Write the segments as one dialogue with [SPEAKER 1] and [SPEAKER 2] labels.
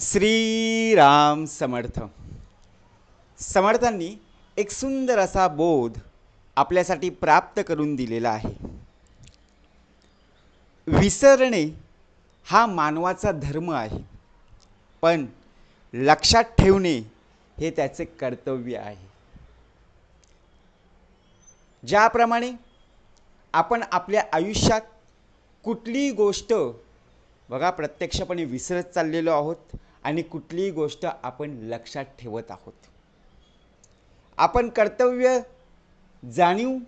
[SPEAKER 1] श्रीराम समर्थ. समर्थांनी एक सुंदर असा बोध आपल्यासाठी प्राप्त करून दिलेला आहे. विसरणे हा मानवाचा धर्म आहे पण लक्षात ठेवणे हे त्याचे कर्तव्य आहे. ज्याप्रमाणे आपण आपल्या आयुष्यात कुठलीही गोष्ट बघा प्रत्यक्षपणे विसरत चाललेलो आहोत आणि कुठलीही गोष्ट आपण लक्षात ठेवत आहोत. आपण कर्तव्य जाणीव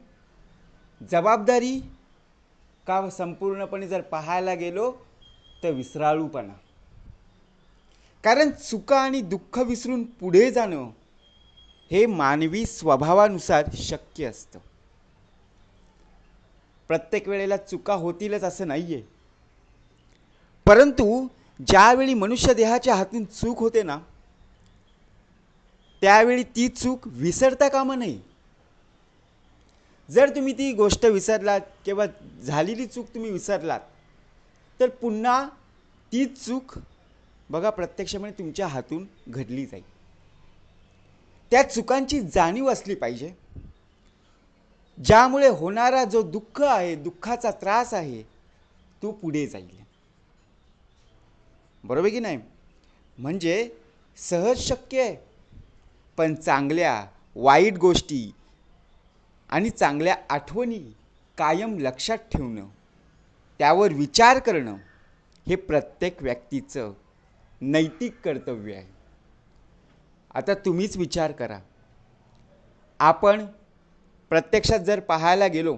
[SPEAKER 1] जबाबदारी का संपूर्णपणे जर पाहायला गेलो तर विसराळूपणा. कारण चुका आणि दुःख विसरून पुढे जाणं हे मानवी स्वभावानुसार शक्य असतं. प्रत्येक वेळेला चुका होतीलच असं नाही आहे परंतु ज्यावेळी मनुष्य देहाच्या हातून चूक होते ना त्यावेळी ती चूक विसरता कामा नाही जर तुम्ही ती गोष्ट विसरलात किंवा झालेली चूक तुम्ही विसरलात तर पुन्हा तीच चूक बघा प्रत्यक्षपणे तुमच्या हातून घडली जाईल. त्या चुकांची जाणीव असली पाहिजे ज्यामुळे होणारा जो दुःख आहे दुःखाचा त्रास आहे तो पुढे जाईल. बरोबर की नाही? म्हणजे सहज शक्य आहे. पण चांगल्या वाईट गोष्टी आणि चांगल्या आठवणी कायम लक्षात ठेवणं त्यावर विचार करणं हे प्रत्येक व्यक्तीचं नैतिक कर्तव्य आहे. आता तुम्हीच विचार करा. आपण प्रत्यक्षात जर पाहायला गेलो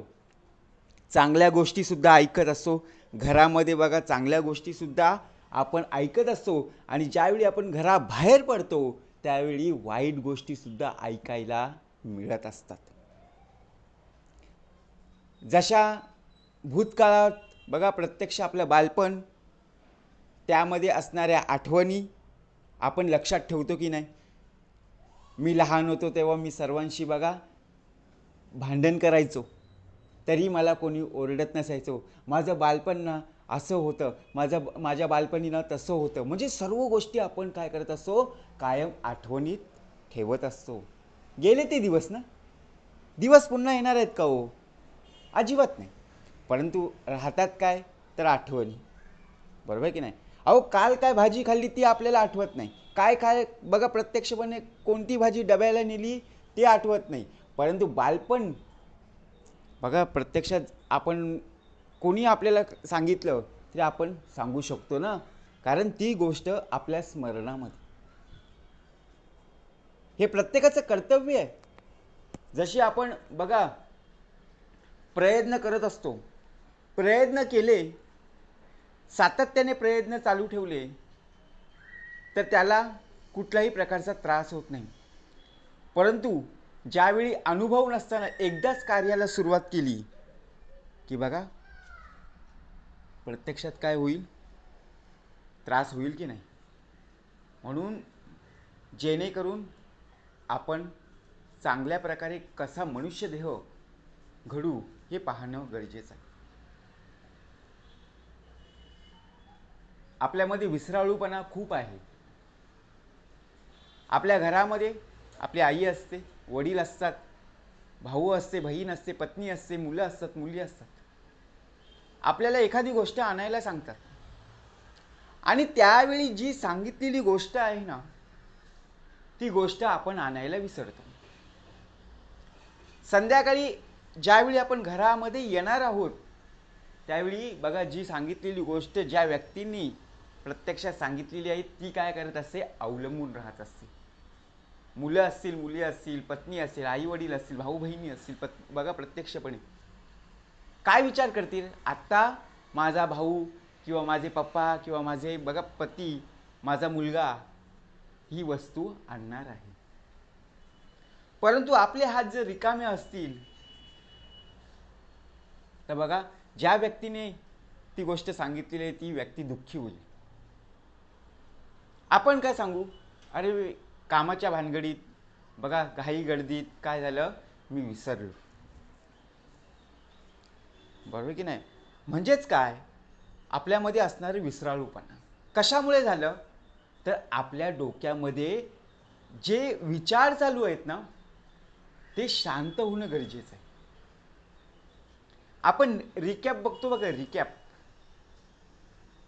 [SPEAKER 1] चांगल्या गोष्टीसुद्धा ऐकत असतो घरामध्ये बघा चांगल्या गोष्टीसुद्धा आपण ऐकत असतो आणि ज्यावेळी आपण घराबाहेर पडतो त्यावेळी वाईट गोष्टीसुद्धा ऐकायला मिळत असतात. जशा भूतकाळात बघा प्रत्यक्ष आपलं बालपण त्यामध्ये असणाऱ्या आठवणी आपण लक्षात ठेवतो की नाही? मी लहान होतो तेव्हा मी सर्वांशी बघा भांडण करायचो. तरी मला कोणी ओरडत नसायचो. माझं बालपण ना असं होतं. माझं माझ्या बालपणीनं तसं होतं. म्हणजे सर्व गोष्टी आपण काय करत असतो कायम आठवणीत ठेवत असतो. गेले ते दिवस ना? दिवस पुन्हा येणार आहेत का हो? अजिबात नाही. परंतु राहतात काय? तर आठवणी. बरोबर आहे की नाही? अहो काल काय भाजी खाल्ली ती आपल्याला आठवत नाही. काय काय बघा प्रत्यक्षपणे कोणती भाजी डब्याला नेली ती आठवत नाही. परंतु बालपण बघा प्रत्यक्षात आपण कोणी आपल्याला सांगितलं तरी आपण सांगू शकतो ना? कारण ती गोष्ट आपल्या स्मरणामध्ये. हे प्रत्येकाचं कर्तव्य आहे. जशी आपण बघा प्रयत्न करत असतो. प्रयत्न केले सातत्याने प्रयत्न चालू ठेवले तर त्याला कुठल्याही प्रकारचा त्रास होत नाही. परंतु ज्यावेळी अनुभव नसताना एकदाच कार्याला सुरुवात केली की बघा प्रत्यक्षात काय होईल? त्रास होईल की नाही? म्हणून जेणेकरून आपण चांगल्या प्रकारे कसा मनुष्यदेह घडू हे पाहणं गरजेचं आहे. आपल्यामध्ये विसराळूपणा खूप आहे. आपल्या घरामध्ये आपली आई असते वडील असतात भाऊ असते बहीण असते पत्नी असते मुलं असतात मुली असतात. आपल्याला एखादी गोष्ट आणायला सांगतात. आणि त्यावेळी जी सांगितलेली गोष्ट आहे ना ती गोष्ट आपण आणायला विसरतो. संध्याकाळी ज्यावेळी आपण घरामध्ये येणार आहोत त्यावेळी बघा जी सांगितलेली गोष्ट ज्या व्यक्तींनी प्रत्यक्षात सांगितलेली आहे ती काय करत असते? अवलंबून राहत असते. मुलं असतील मुली असतील पत्नी असेल आई वडील असतील भाऊ बहिणी असतील पत् बघा प्रत्यक्षपणे. काय विचार करतील? आत्ता माझा भाऊ किंवा माझे पप्पा किंवा माझे बघा पती माझा मुलगा ही वस्तू आणणार आहे. परंतु आपले हात जर रिकामे असतील तर बघा ज्या व्यक्तीने ती गोष्ट सांगितलेली आहे ती व्यक्ती दुःखी होईल. आपण काय सांगू? अरे कामाच्या भानगडीत बघा घाई गर्दीत काय झालं? मी विसरलो. बरोबर की नाही? म्हणजेच काय? आपल्यामध्ये असणारे विसराळूपणा. कशामुळे झालं? तर आपल्या डोक्यामध्ये जे विचार चालू आहेत ना ते शांत होणं गरजेचं आहे. आपण रिकॅप बघतो बघा रिकॅप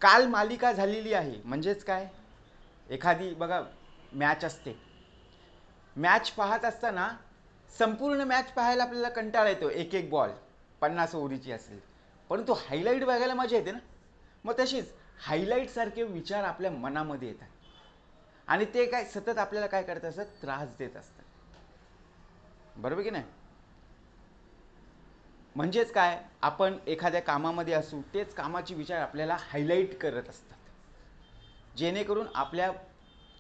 [SPEAKER 1] काल मालिका झालेली आहे. म्हणजेच काय? एखादी बघा मॅच असते. मॅच पाहत असताना संपूर्ण मॅच पाहायला आपल्याला कंटाळा येतो. एक एक बॉल पन्नास ओव्हरीची असेल. परंतु हायलाईट बघायला मजा येते ना. मग तशीच हायलाईटसारखे विचार आपल्या मनामध्ये येतात. आणि ते काय सतत आपल्याला काय करत असतात? त्रास देत असतात. बरोबर की नाही? म्हणजेच काय? आपण एखाद्या कामामध्ये असू तेच कामाचे विचार आपल्याला हायलाईट करत असतात. जेणेकरून आपल्या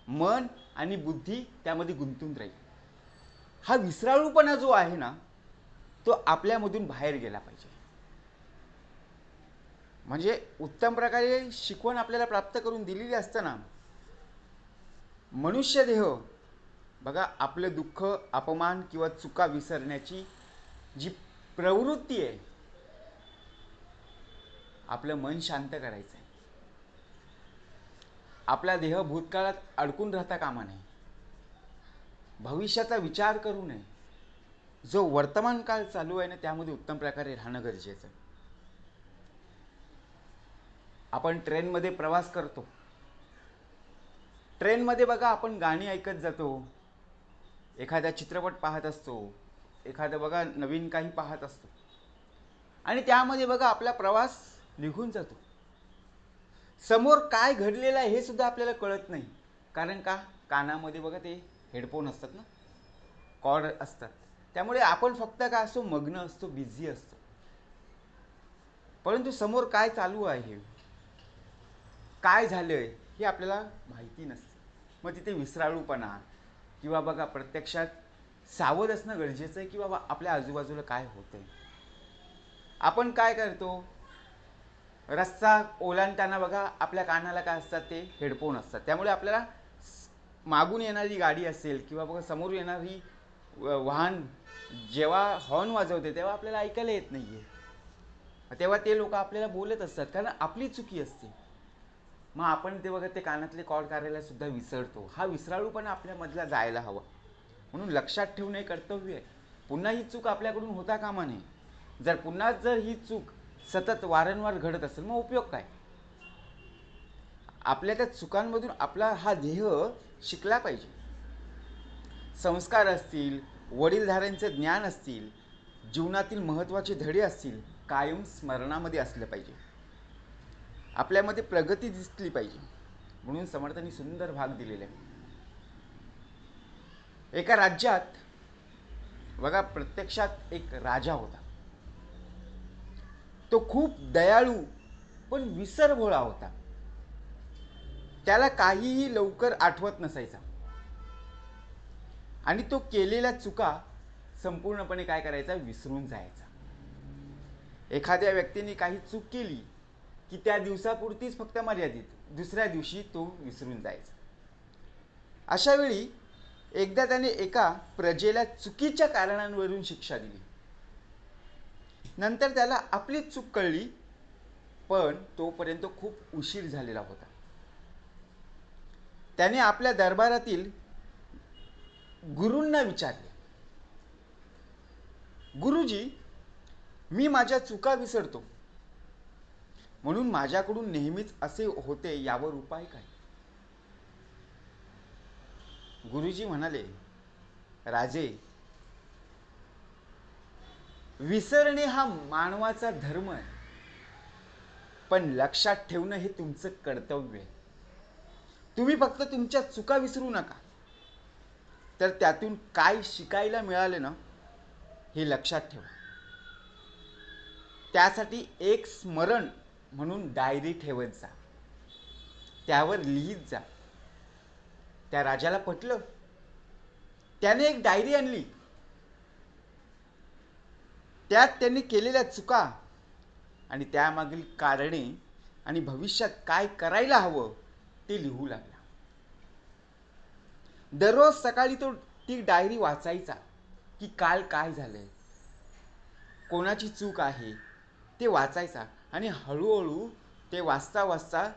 [SPEAKER 1] मन आणि बुद्धी त्यामध्ये गुंतून राहील. हा विसराळूपणा जो आहे ना तो आपल्यामधून बाहेर गेला पाहिजे. म्हणजे उत्तम प्रकारे शिकवण आपल्याला प्राप्त करून दिलेली असताना मनुष्य देह बघा आपलं दुःख अपमान किंवा चुका विसरण्याची जी प्रवृत्ती आहे आपलं मन शांत करायचं आहे. आपला देह भूतकाळात अडकून राहता कामा नये. भविष्याचा विचार करू नये. जो वर्तमान काळ चालू आहे ना त्यामध्ये उत्तम प्रकारे राहणं गरजेचं आहे. आपण ट्रेनमध्ये प्रवास करतो. ट्रेनमध्ये बघा आपण गाणी ऐकत जातो. एखादा चित्रपट पाहत असतो. एखादं बघा नवीन काही पाहत असतो. आणि त्यामध्ये बघा आपला प्रवास निघून जातो. समोर काय घडलेलं आहे हे सुद्धा आपल्याला कळत नाही. कारण का? कानामध्ये बघा ते हेडफोन असतात ना. कॉर्ड असतात. त्यामुळे आपण फक्त काय असतो मग्न असतो बिझी असतो. परंतु समोर काय चालू आहे काय झालंय हे आपल्याला माहिती नसते. मग तिथे विसराळूपणा किंवा बघा प्रत्यक्षात सावध असणं गरजेचं आहे की बाबा आपल्या आजूबाजूला काय होतंय. आपण काय करतो? रस्ता ओलांडताना बघा आपल्या कानाला काय असतात ते हेडफोन असतात. त्यामुळे आपल्याला मागून येणारी गाडी असेल किंवा बघा समोर येणारी वाहन जेव्हा हॉर्न वाजवते तेव्हा आपल्याला ऐकायला येत नाही आहे तेव्हा ते लोक आपल्याला बोलत असतात कारण आपली चुकी असते. मग आपण ते वगैरे ते कानातले कॉल करायला सुद्धा विसरतो. हा विसराळूपणा आपल्यामधला जायला हवा. म्हणून लक्षात ठेवणे कर्तव्य आहे. पुन्हा ही चूक आपल्याकडून होता कामा नये. जर पुन्हा जर ही चूक सतत वारंवार घडत असेल मग उपयोग काय? आपल्या त्या चुकांमधून आपला हा देह शिकला पाहिजे. संस्कार असतील वडीलधाऱ्यांचे ज्ञान असतील जीवनातील महत्त्वाचे धडे असतील कायम स्मरणामध्ये असलं पाहिजे. आपल्यामध्ये प्रगती दिसली पाहिजे. म्हणून समर्थांनी सुंदर भाग दिलेला आहे. एका राज्यात बघा प्रत्यक्षात एक राजा होता. तो खूप दयाळू पण विसरभोळा होता. त्याला काहीही लवकर आठवत नसायचा. आणि तो केलेल्या चुका संपूर्णपणे काय करायचा? विसरून जायचा. एखाद्या व्यक्तीने काही चूक केली की त्या दिवसापुरतीच फक्त मर्यादित दुसऱ्या दिवशी तो विसरून जायचा. अशावेळी एकदा त्याने एका प्रजेला चुकीच्या कारणांवरून शिक्षा दिली. नंतर त्याला आपली चूक कळली पण तोपर्यंत खूप उशीर झालेला होता. त्याने आपल्या दरबारातील गुरूंना विचारले. गुरुजी मी माझ्या चुका विसरतो. म्हणून माझ्याकडून नेहमीच असे होते यावर उपाय काय? गुरुजी म्हणाले राजे विसरणे हा मानवाचा धर्म आहे. पण लक्षात ठेवणं हे तुमचं कर्तव्य आहे. तुम्ही फक्त तुमच्या चुका विसरू नका. तर त्यातून काय शिकायला मिळाले ना हे लक्षात ठेवा. त्यासाठी एक स्मरण म्हणून डायरी ठेवत जा. त्यावर लिहित जा. त्या राजाला पटलं. त्याने एक डायरी आणली. त्यात त्यांनी केलेल्या चुका आणि त्यामागील कारणे आणि भविष्यात काय करायला हवं ते लिहू लागला. दररोज सकाळी तो ती डायरी वाचायचा की काल काय झालंय? कोणाची चूक आहे? ते वाचायचा आणि हळूहळू ते वाचता वाचता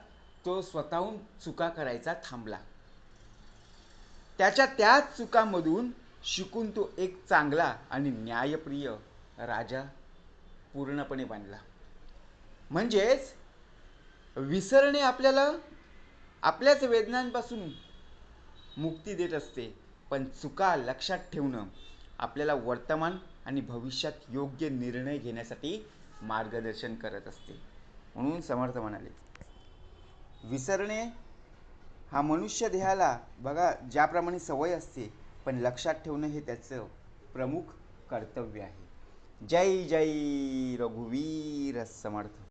[SPEAKER 1] तो स्वतःहून चुका करायचा थांबला. त्याच्या त्याच चुकामधून शिकून तो एक चांगला आणि न्यायप्रिय राजा पूर्णपणे बनला. म्हणजेच विसरणे आपल्याला आपल्याच वेदनांपासून मुक्ती देत असते. पण चुका लक्षात ठेवणं आपल्याला वर्तमान आणि भविष्यात योग्य निर्णय घेण्यासाठी मार्गदर्शन करत असते. म्हणून समर्थ म्हणाले विसरणे हा मनुष्य देहाला बघा ज्याप्रमाणे सवय असते पण लक्षात ठेवणं हे त्याचं प्रमुख कर्तव्य आहे. जय जय रघुवीर समर्थ.